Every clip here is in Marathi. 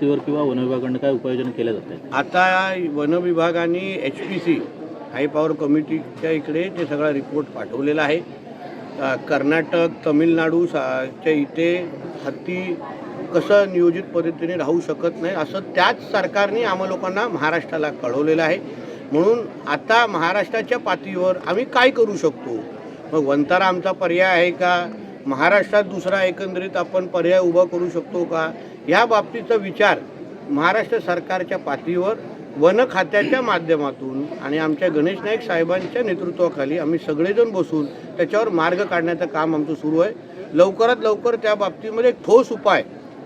बाबतीवर किंवा वन विभागाकडनं काय उपाययोजना केल्या जात आहेत? आता वन विभागाने H P C high power कमिटीच्या इकडे ते सगळा रिपोर्ट पाठवलेला आहे. अ, कर्नाटक तमिळनाडू सा- च्या इथे हत्ती कसं नियोजित पद्धतीने राहू शकत नाही असं त्याच सरकारने आम्हा लोकांना महाराष्ट्राला कळवलेलं आहे. म्हणून आता महाराष्ट्राच्या पातळीवर आम्ही काय करू शकतो? मग वंतारा आमचा पर्याय आहे का? महाराष्ट्रात दुसरा एकंदरीत आपण पर्याय उभा करू शकतो का? या बाबतीचा विचार महाराष्ट्र सरकारच्या पातळीवर वन खात्याच्या माध्यमातून आणि आमच्या गणेश नाईक साहेबांच्या नेतृत्वाखाली आम्ही सगळेजण बसून त्याच्यावर मार्ग काढण्याचं काम आमचं सुरू आहे. लवकरात लवकर त्या बाबतीमध्ये एक ठोस उपाय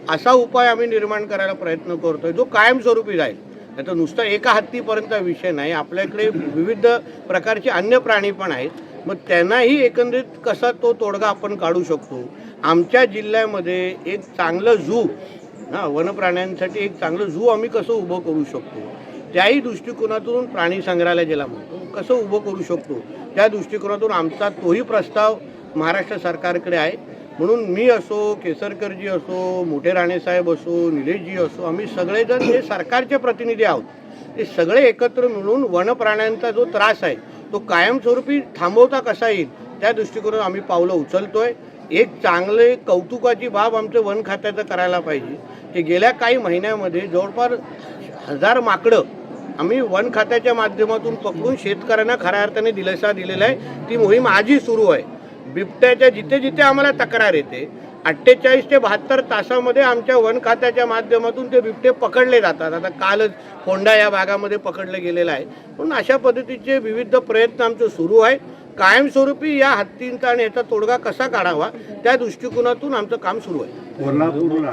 असा उपाय आम्ही निर्माण करायला प्रयत्न करतोय जो कायमस्वरूपी जाईल. आता नुसता एका हत्तीपर्यंत विषय नाही आपल्याकडे विविध प्रकारचे अन्य प्राणी पण आहेत. मग त्यांनाही एकंदरीत कसा तो तोडगा आपण काढू शकतो? आमच्या जिल्ह्यामध्ये एक चांगलं झू हां वनप्राण्यांसाठी एक चांगलं झू आम्ही कसं उभं करू शकतो? त्याही दृष्टिकोनातून प्राणी संग्रहालय ज्याला म्हणतो. कसं उभं करू शकतो? त्या दृष्टिकोनातून आमचा तोही प्रस्ताव महाराष्ट्र सरकारकडे आहे. म्हणून मी असो केसरकरजी असो मोठे राणेसाहेब असो निलेशजी असो आम्ही सगळेजण हे सरकारचे प्रतिनिधी आहोत. ते सगळे एकत्र मिळून वनप्राण्यांचा जो त्रास आहे तो कायमस्वरूपी थांबवता कसा येईल त्या दृष्टिकोनातून आम्ही पावलं उचलतोय. एक चांगले कौतुकाची बाब आमचं वन खात्याचं करायला पाहिजे. की गेल्या काही महिन्यामध्ये जवळपास हजार माकडं आम्ही वन खात्याच्या माध्यमातून पकडून शेतकऱ्यांना खऱ्या अर्थाने दिलासा दिलेला आहे. ती मोहीम आजही सुरू आहे. बिबट्याच्या जिथे जिथे आम्हाला तक्रार येते अठ्ठेचाळीस ते बहात्तर तासामध्ये आमच्या वन खात्याच्या माध्यमातून ते बिबटे पकडले जातात. आता कालच फोंडा या भागामध्ये पकडलं गेलेलं आहे. म्हणून अशा पद्धतीचे विविध प्रयत्न आमचं सुरू आहे. कायमस्वरूपी या हत्तींचा आणि याचा तोडगा कसा काढावा त्या दृष्टिकोनातून आमचं काम सुरू आहे. कोल्हापूरला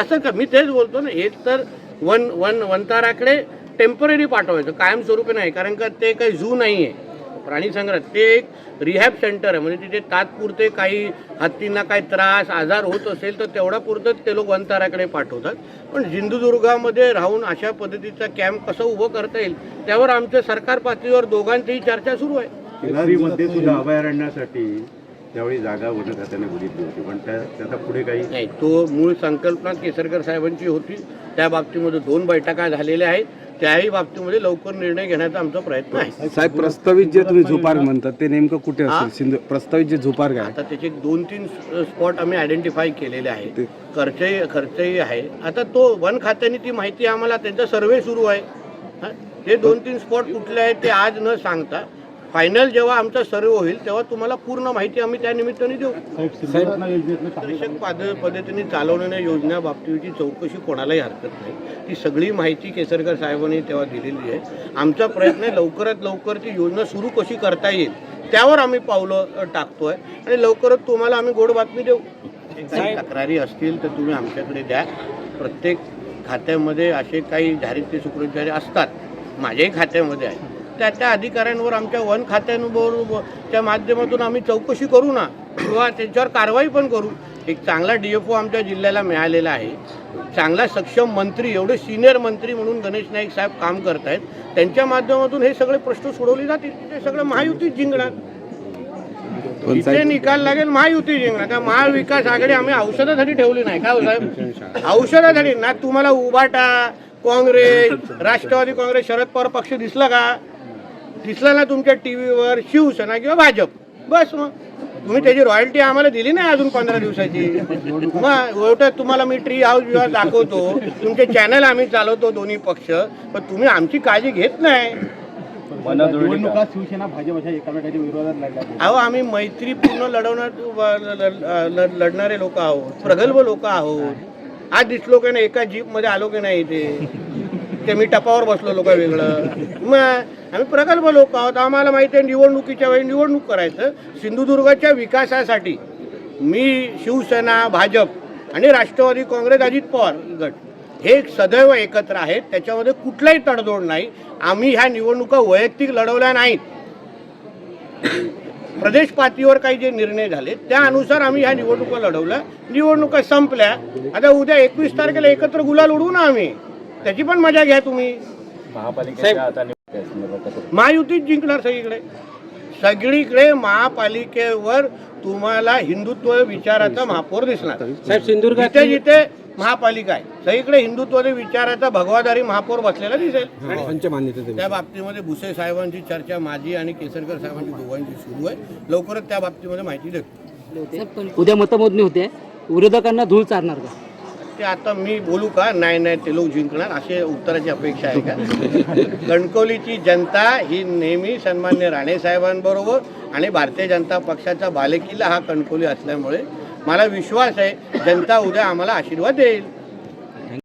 असं का? मी तेच बोलतो ना एक तर वन वन वनताराकडे टेंपररी पाठवायचं कायमस्वरूपी नाही कारण का ते काही झू नाही आहे प्राणी संग्रह ते एक रिहॅब सेंटर आहे. म्हणजे तिथे तात्पुरते काही हत्तींना काही त्रास आजार होत असेल तर तेवढा पुरतंच ते लोक वनताराकडे पाठवतात. पण सिंधुदुर्गामध्ये राहून अशा पद्धतीचा कॅम्प कसं उभं करता येईल त्यावर आमच्या सरकार पातळीवर दोघांचीही चर्चा सुरू आहे. सुद्धा अभयारण्यासाठी त्यावेळी जागा वन खात्याने बघितली होती. पण त्या त्याचा पुढे काही नाही तो मूळ संकल्पना केसरकर साहेबांची होती. त्या बाबतीमध्ये दोन बैठका झालेल्या आहेत. त्याही बाबतीमध्ये लवकर निर्णय घेण्याचा आमचा प्रयत्न आहे. साहेब प्रस्तावित जे तुम्ही झोपार्क म्हणतात ते नेमकं कुठे? असेल? सिंधू प्रस्तावित जे झोपार्क आहे आता त्याचे दोन तीन स्पॉट आम्ही आयडेंटिफाय केलेले आहेत. खर्चही खर्चही आहे. आता तो वन खात्याने ती माहिती आम्हाला त्यांचा सर्वे सुरू आहे. हा? ते दोन तीन स्पॉट कुठले आहेत ते आज न सांगता फायनल जेव्हा आमचा सर्वे होईल तेव्हा तुम्हाला पूर्ण माहिती आम्ही त्या निमित्ताने देऊ. पाद पद्धतीने चालवणाऱ्या योजना बाबतीची चौकशी कोणालाही हरकत नाही. ती सगळी माहिती केसरकर साहेबांनी तेव्हा दिलेली आहे. आमचा प्रयत्न आहे लवकरात लवकर ती योजना सुरू कशी करता येईल त्यावर आम्ही पावलं टाकतोय. आणि लवकरच तुम्हाला आम्ही गोड बातमी देऊ. काही तक्रारी असतील तर तुम्ही आमच्याकडे द्या. प्रत्येक खात्यामध्ये असे काही दारिद्र्य सुकृत्यारे असतात. माझ्याही खात्यामध्ये आहे. त्या त्या अधिकाऱ्यांवर आमच्या वन खात्यांबरोबर च्या माध्यमातून आम्ही चौकशी करू ना किंवा त्यांच्यावर कारवाई पण करू. एक चांगला डी एफ ओ आमच्या जिल्ह्याला मिळालेला आहे. चांगला सक्षम मंत्री एवढे सिनियर मंत्री म्हणून गणेश नाईक साहेब काम करत आहेत त्यांच्या माध्यमातून हे सगळे प्रश्न सोडवले जातील. ते सगळं महायुतीच जिंकणार. इथे निकाल लागेल महायुती जिंकणार. त्या महाविकास आघाडी आम्ही औषधासाठी ठेवली नाही. काय हो साहेब? औषधासाठी. ना तुम्हाला उभाटा काँग्रेस राष्ट्रवादी काँग्रेस शरद पवार पक्ष दिसला का? दिसला ना तुमच्या टीव्हीवर शिवसेना किंवा भाजप. बस मग. तुम्ही त्याची रॉयल्टी आम्हाला दिली नाही अजून पंधरा दिवसाची. मग एवढं तुम्हाला मी ट्री हाऊस बिहाऊस दाखवतो. तुमचे चॅनल आम्ही चालवतो दोन्ही पक्ष. पण तुम्ही आमची काळजी घेत नाही. निवडणुका शिवसेना भाजप अशा एकामेकाच्या विरोधात लढल्या अहो आम्ही मैत्रीपूर्ण लढवणार लढणारे लोक आहोत. प्रगल्भ लोक आहोत. आज दिसलो की नाही एका जीपमध्ये आलो की नाही इथे? ते मी टपावर बसलो लोक वेगळं. मग आम्ही प्रगल्भ लोक आहोत. आम्हाला माहिती आहे निवडणुकीच्या वेळी निवडणूक करायचं. सिंधुदुर्गाच्या विकासासाठी मी शिवसेना भाजप आणि राष्ट्रवादी काँग्रेस अजित पवार गट हे सदैव एकत्र आहेत. त्याच्यामध्ये कुठलाही तडजोड नाही. आम्ही ह्या निवडणुका वैयक्तिक लढवल्या नाहीत. प्रदेश पातळीवर काही जे निर्णय झाले त्या अनुसार आम्ही ह्या निवडणुका लढवल्या. निवडणुका संपल्या. आता उद्या एकवीस तारखेला एकत्र गुलाल उडवू ना आम्ही. त्याची पण मजा घ्या तुम्ही. महायुतीच जिंकणार सगळीकडे. सगळीकडे महापालिकेवर तुम्हाला हिंदुत्व विचाराचा महापौर दिसणार. साहेब सिंधुदुर्गात जिथे जिथे महापालिका आहे. सगळीकडे हिंदुत्वादी विचाराचा भगवादारी महापौर बसलेला दिसेल. त्या बाबतीमध्ये भुसे साहेबांची चर्चा माझी आणि केसरकर साहेबांची दोघांची सुरू आहे. लवकरच त्या बाबतीमध्ये माहिती देतो उद्या मतमोजणी होते. विरोधकांना धूळ चारणार का? ते आता मी बोलू का? नाही नाही ते लोक जिंकणार असे उत्तराची अपेक्षा आहे का? कणकवलीची जनता ही नेहमी सन्मान्य राणे साहेबांबरोबर आणि भारतीय जनता पक्षाचा बालेकिल्ला हा कणकवली असल्यामुळे मला विश्वास आहे जनता उद्या आम्हाला आशीर्वाद देईल.